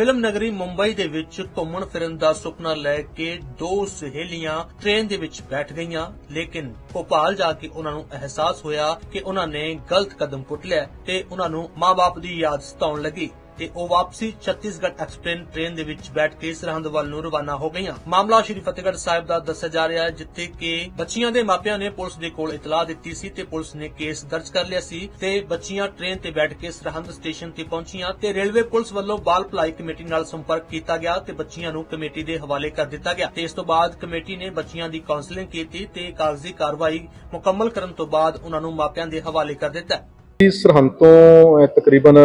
Film ਨਗਰੀ ਮੁੰਬਈ ਦੇ ਵਿੱਚ ਘੁੰਮਣ ਫਿਰਨ ਦਾ ਸੁਪਨਾ ਲੈ ਕੇ ਦੋ ਸਹੇਲੀਆਂ ਟ੍ਰੇਨ ਦੇ ਵਿੱਚ ਬੈਠ ਗਈਆਂ, ਲੇਕਿਨ ਭੋਪਾਲ ਜਾ ਕੇ ਉਹਨਾਂ ਨੂੰ ਅਹਿਸਾਸ ਹੋਇਆ ਕਿ ਉਹਨਾਂ ਨੇ ਗਲਤ ਕਦਮ ਪੁੱਟ ਲਿਆ ਤੇ ਉਹਨਾਂ ਨੂੰ ਮਾਪੇ ਦੀ ਯਾਦ ਸਤਾਉਣ ਲੱਗੀ। ਤੇ ਉਹ ਵਾਪਸੀ ਛੱਤੀਸਗੜ੍ਹ ਐਕਸਪ੍ਰੈਸ ਟ੍ਰੇਨ ਦੇ ਵਿੱਚ ਬੈਠ ਕੇ ਸਰਹੰਦ ਵੱਲ ਨੂੰ ਰਵਾਨਾ ਹੋ ਗਈਆਂ। ਮਾਮਲਾ ਸ਼੍ਰੀ ਫਤਿਹਗੜ੍ਹ ਸਾਹਿਬ ਦਾ ਦੱਸਿਆ ਜਾ ਰਿਹਾ ਹੈ, ਜਿੱਥੇ ਕਿ ਬੱਚੀਆਂ ਦੇ ਮਾਪਿਆਂ ਨੇ ਪੁਲਿਸ ਦੇ ਕੋਲ ਇਤਲਾਹ ਦਿੱਤੀ ਸੀ ਤੇ ਪੁਲਿਸ ਨੇ ਕੇਸ ਦਰਜ ਕਰ ਲਿਆ ਸੀ ਤੇ ਬੱਚੀਆਂ ਟ੍ਰੇਨ ਤੇ ਬੈਠ ਕੇ ਸਰਹੰਦ ਸਟੇਸ਼ਨ ਤੇ ਪਹੁੰਚੀਆਂ ਤੇ ਰੇਲਵੇ ਪੁਲਿਸ ਵੱਲੋਂ ਬਾਲ ਭਲਾਈ ਕਮੇਟੀ ਨਾਲ ਸੰਪਰਕ ਕੀਤਾ ਗਿਆ ਤੇ ਬੱਚੀਆਂ ਨੂੰ ਕਮੇਟੀ ਦੇ ਹਵਾਲੇ ਕਰ ਦਿੱਤਾ ਗਿਆ। ਤੇ ਇਸ ਤੋਂ ਬਾਅਦ ਕਮੇਟੀ ਨੇ ਬੱਚੀਆਂ ਦੀ ਕਾਉਂਸਲਿੰਗ ਕੀਤੀ ਤੇ ਕਾਗਜ਼ੀ ਕਾਰਵਾਈ ਮੁਕੰਮਲ ਕਰਨ ਤੋਂ ਬਾਅਦ ਉਹਨਾਂ ਨੂੰ ਮਾਪਿਆਂ ਦੇ ਹਵਾਲੇ ਕਰ ਦਿੱਤਾ। ਜੀ ਸਰਹੰਦ ਤੋਂ ਤਕਰੀਬਨ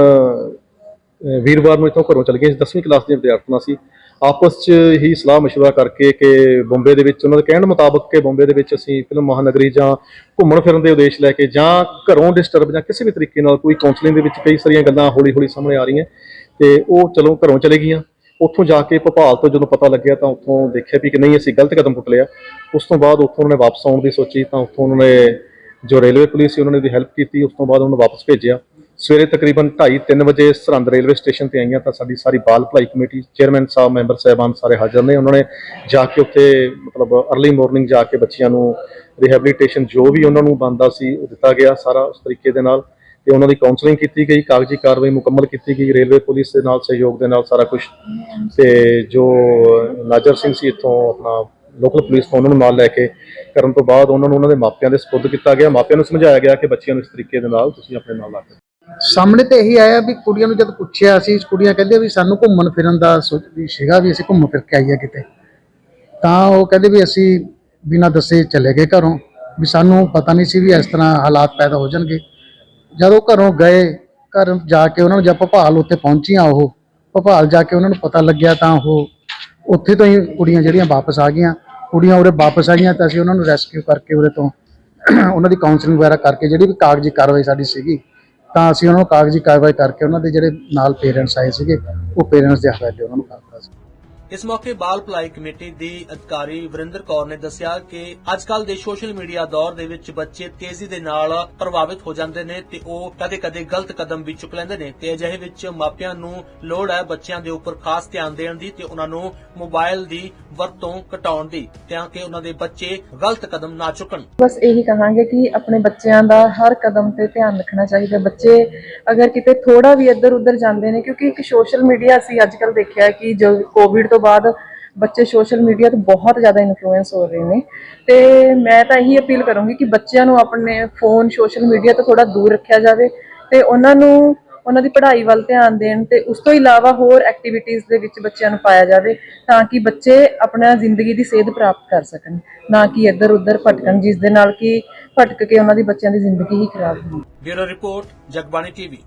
ਵੀਰਵਾਰ ਨੂੰ ਇੱਥੋਂ ਘਰੋਂ ਚਲੇ ਗਏ 10ਵੀਂ ਕਲਾਸ ਦੀਆਂ ਵਿਦਿਆਰਥਣਾਂ ਸੀ ਆਪਸ 'ਚ ਹੀ ਸਲਾਹ مشورہ ਕਰਕੇ ਕਿ ਬੰਬੇ ਦੇ ਵਿੱਚ ਉਹਨਾਂ ਦੇ ਕਹਿਣ ਮੁਤਾਬਕ ਕਿ ਬੰਬੇ ਦੇ ਵਿੱਚ ਅਸੀਂ ਫਿਲਮ ਮਹਾਨਗਰੀ ਜਾਂ ਘੁੰਮਣ ਫਿਰਨ ਦੇ ਉਦੇਸ਼ ਲੈ ਕੇ ਜਾਂ ਘਰੋਂ ਡਿਸਟਰਬ ਜਾਂ ਕਿਸੇ ਵੀ ਤਰੀਕੇ ਨਾਲ ਕੋਈ ਕਾਉਂਸਲਿੰਗ ਦੇ ਵਿੱਚ ਕਈ ਸਾਰੀਆਂ ਗੱਲਾਂ ਹੌਲੀ ਹੌਲੀ ਸਾਹਮਣੇ ਆ ਰਹੀਆਂ ਤੇ ਉਹ ਚਲੋ ਘਰੋਂ ਚਲੇ ਗਈਆਂ ਉੱਥੋਂ ਜਾ ਕੇ ਭੋਪਾਲ ਤੋਂ ਜਦੋਂ ਪਤਾ ਲੱਗਿਆ ਤਾਂ ਉੱਥੋਂ ਦੇਖਿਆ ਵੀ ਕਿ ਨਹੀਂ ਅਸੀਂ ਗਲਤ ਕਦਮ ਪੁੱਟ ਲਿਆ ਉਸ ਤੋਂ ਬਾਅਦ ਉੱਥੋਂ ਉਹਨਾਂ ਨੇ ਵਾਪਸ ਆਉਣ ਦੀ ਸੋਚੀ ਤਾਂ ਉੱਥੋਂ ਉਹਨਾਂ ਨੇ ਜੋ ਰੇਲਵੇ ਪੁਲਿਸ ਸੀ ਉਹਨਾਂ ਨੇ ਦੀ ਹੈਲਪ ਕੀਤੀ ਉਸ ਤੋਂ ਬਾਅਦ ਉਹਨੂੰ ਵਾਪਸ ਭੇਜਿਆ ਸਵੇਰੇ ਤਕਰੀਬਨ 2:30 ਵਜੇ ਸਰਹੰਦ ਰੇਲਵੇ ਸਟੇਸ਼ਨ ਤੇ ਆਈਆਂ ਤਾਂ ਸਾਡੀ ਸਾਰੀ ਬਾਲ ਭਲਾਈ ਕਮੇਟੀ, ਚੇਅਰਮੈਨ ਸਾਹਿਬ, ਮੈਂਬਰ ਸਾਹਿਬਾਨ ਸਾਰੇ ਹਾਜ਼ਰ ਨੇ। ਉਹਨਾਂ ਨੇ ਜਾ ਕੇ ਉੱਥੇ ਮਤਲਬ अर्ਲੀ ਮਾਰਨਿੰਗ ਜਾ ਕੇ ਬੱਚਿਆਂ ਨੂੰ ਰਿਹੈਬਿਲਿਟੇਸ਼ਨ ਜੋ ਵੀ ਉਹਨਾਂ ਨੂੰ ਬੰਦਾ ਸੀ ਉਹ ਦਿੱਤਾ ਗਿਆ ਸਾਰਾ ਉਸ ਤਰੀਕੇ ਦੇ ਨਾਲ। ਤੇ ਉਹਨਾਂ ਦੀ ਕਾਉਂਸਲਿੰਗ ਕੀਤੀ ਗਈ, ਕਾਗਜ਼ੀ ਕਾਰਵਾਈ ਮੁਕੰਮਲ ਕੀਤੀ ਗਈ, ਰੇਲਵੇ ਪੁਲਿਸ ਦੇ ਨਾਲ, ਸਹਿਯੋਗ ਦੇ ਨਾਲ ਸਾਰਾ ਕੁਝ ਤੇ ਜੋ ਨਾਜਰ ਸਿੰਘ ਸੀ ਇੱਥੋਂ ਆਪਣਾ ਲੋਕਲ ਪੁਲਿਸ ਤੋਂ ਉਹਨਾਂ ਨੂੰ ਨਾਲ ਲੈ ਕੇ ਕਰਨ ਤੋਂ ਬਾਅਦ ਉਹਨਾਂ ਨੂੰ ਉਹਨਾਂ ਦੇ ਮਾਪਿਆਂ ਦੇ ਸਪੁਰਦ ਕੀਤਾ ਗਿਆ। ਮਾਪਿਆਂ ਨੂੰ ਸਮਝਾਇਆ ਗਿਆ ਕਿ ਬੱਚਿਆਂ ਨੂੰ ਇਸ ਤਰੀਕੇ ਦੇ ਨਾਲ ਤੁਸੀਂ ਆਪਣੇ ਨਾਲ ਲਾ ਕੇ ਸਾਹਮਣੇ ਤੇ ਇਹੀ ਆਇਆ ਵੀ ਕੁੜੀਆਂ ਨੂੰ ਜਦ ਪੁੱਛਿਆ ਅਸੀਂ ਕੁੜੀਆਂ ਕਹਿੰਦੇ ਵੀ ਸਾਨੂੰ ਘੁੰਮਣ ਫਿਰਨ ਦਾ ਸੋਚ ਵੀ ਸੀਗਾ ਵੀ ਅਸੀਂ ਘੁੰਮ ਫਿਰ ਕੇ ਆਈਏ ਕਿਤੇ। ਤਾਂ ਉਹ ਕਹਿੰਦੇ ਵੀ ਅਸੀਂ ਬਿਨਾਂ ਦੱਸੇ ਚਲੇ ਗਏ ਘਰੋਂ, ਵੀ ਸਾਨੂੰ ਪਤਾ ਨਹੀਂ ਸੀ ਵੀ ਇਸ ਤਰ੍ਹਾਂ ਹਾਲਾਤ ਪੈਦਾ ਹੋ ਜਾਣਗੇ। ਜਦੋਂ ਘਰੋਂ ਗਏ, ਘਰ ਜਾ ਕੇ ਉਹਨਾਂ ਨੂੰ ਜਦ ਭੋਪਾਲ ਉੱਥੇ ਪਹੁੰਚੀਆਂ ਉਹ, ਭੋਪਾਲ ਜਾ ਕੇ ਉਹਨਾਂ ਨੂੰ ਪਤਾ ਲੱਗਿਆ ਤਾਂ ਉਹ ਉੱਥੇ ਤੋਂ ਹੀ ਕੁੜੀਆਂ ਜਿਹੜੀਆਂ ਵਾਪਸ ਆ ਗਈਆਂ, ਕੁੜੀਆਂ ਉਰੇ ਵਾਪਸ ਆਈਆਂ ਤਾਂ ਅਸੀਂ ਉਹਨਾਂ ਨੂੰ ਰੈਸਕਿਊ ਕਰਕੇ ਉਰੇ ਤੋਂ ਉਹਨਾਂ ਦੀ ਕਾਉਂਸਲਿੰਗ ਵਗੈਰਾ ਕਰਕੇ ਜਿਹੜੀ ਵੀ ਕਾਗਜ਼ੀ ਕਾਰਵਾਈ ਸਾਡੀ ਸੀਗੀ ਤਾਂ ਅਸੀਂ ਉਹਨਾਂ ਨੂੰ ਕਾਗਜ਼ੀ ਕਾਰਵਾਈ ਕਰਕੇ ਉਹਨਾਂ ਦੇ ਜਿਹੜੇ ਨਾਲ ਪੇਰੈਂਟਸ ਆਏ ਸੀਗੇ, ਉਹ ਪੇਰੈਂਟਸ ਦੇ ਹਵਾਲੇ ਉਹਨਾਂ ਨੂੰ ਕਰਤਾ ਸੀ। ਇਸ ਮੌਕੇ ਬਾਲ ਭਲਾਈ ਕਮੇਟੀ ਦੀ ਅਧਿਕਾਰੀ ਵਰਿੰਦਰ ਕੌਰ ਨੇ ਦੱਸਿਆ ਕਿ ਅੱਜਕੱਲ ਦੇ ਸੋਸ਼ਲ ਮੀਡੀਆ ਦੌਰ ਦੇ ਵਿੱਚ ਬੱਚੇ ਤੇਜ਼ੀ ਦੇ ਨਾਲ ਪ੍ਰਭਾਵਿਤ ਹੋ ਜਾਂਦੇ ਨੇ ਤੇ ਉਹ ਕਦੇ-ਕਦੇ ਗਲਤ ਕਦਮ ਵੀ ਚੁੱਕ ਲੈਂਦੇ ਨੇ ਤੇ ਅਜਿਹੇ ਵਿੱਚ ਮਾਪਿਆਂ ਨੂੰ ਲੋੜ ਹੈ ਬੱਚਿਆਂ ਦੇ ਉੱਪਰ ਖਾਸ ਧਿਆਨ ਦੇਣ ਦੀ ਤੇ ਉਹਨਾਂ ਨੂੰ ਮੋਬਾਈਲ ਦੀ ਵਰਤੋਂ ਘਟਾਉਣ ਦੀ ਤਾਂ ਕਿ ਉਹਨਾਂ ਦੇ ਬੱਚੇ ਗਲਤ ਕਦਮ ਨਾ ਚੁੱਕਣ। ਬਸ ਇਹੀ ਕਹਾਂਗੇ ਕਿ ਆਪਣੇ ਬੱਚਿਆਂ ਦਾ ਹਰ ਕਦਮ ਤੇ ਧਿਆਨ ਰੱਖਣਾ ਚਾਹੀਦਾ। ਬੱਚੇ ਅਗਰ ਕਿਤੇ ਥੋੜਾ ਵੀ ਇੱਧਰ ਉੱਧਰ ਜਾਂਦੇ ਨੇ ਕਿਉਂਕਿ ਇੱਕ ਸੋਸ਼ਲ ਮੀਡੀਆ ਅਸੀਂ ਅੱਜਕੱਲ ਦੇਖਿਆ ਕਿ ਜੋ ਕੋਵਿਡ ਤੋਂ ਬਾਅਦ ਬੱਚੇ ਸੋਸ਼ਲ ਮੀਡੀਆ ਤੋਂ ਬਹੁਤ ਜ਼ਿਆਦਾ ਇਨਫਲੂਐਂਸ ਹੋ ਰਹੇ ਨੇ। ਤੇ ਮੈਂ ਤਾਂ ਇਹੀ ਅਪੀਲ ਕਰੂੰਗੀ ਕਿ ਬੱਚਿਆਂ ਨੂੰ ਆਪਣੇ ਫੋਨ ਸੋਸ਼ਲ ਮੀਡੀਆ ਤੋਂ ਥੋੜਾ ਦੂਰ ਰੱਖਿਆ ਜਾਵੇ ਤੇ ਉਹਨਾਂ ਨੂੰ, ਉਹਨਾਂ ਦੀ ਪੜ੍ਹਾਈ ਵੱਲ ਧਿਆਨ ਦੇਣ ਤੇ ਉਸ ਤੋਂ ਇਲਾਵਾ ਹੋਰ ਐਕਟੀਵਿਟੀਜ਼ ਦੇ ਵਿੱਚ ਬੱਚਿਆਂ ਨੂੰ ਪਾਇਆ ਜਾਵੇ ਤਾਂ ਕਿ ਬੱਚੇ ਆਪਣਾ ਜ਼ਿੰਦਗੀ ਦੀ ਸੇਧ ਪ੍ਰਾਪਤ ਕਰ ਸਕਣ, ਨਾ ਕਿ ਇੱਧਰ ਉੱਧਰ ਭਟਕਣ, ਜਿਸ ਦੇ ਨਾਲ ਕਿ ਭਟਕ ਕੇ ਉਹਨਾਂ ਦੀ ਬੱਚਿਆਂ ਦੀ ਜ਼ਿੰਦਗੀ ਹੀ ਖਰਾਬ ਹੁੰਦੀ ਬਿਊਰੋ ਰਿਪੋਰਟ, ਜਗਬਾਣੀ ਟੀਵੀ।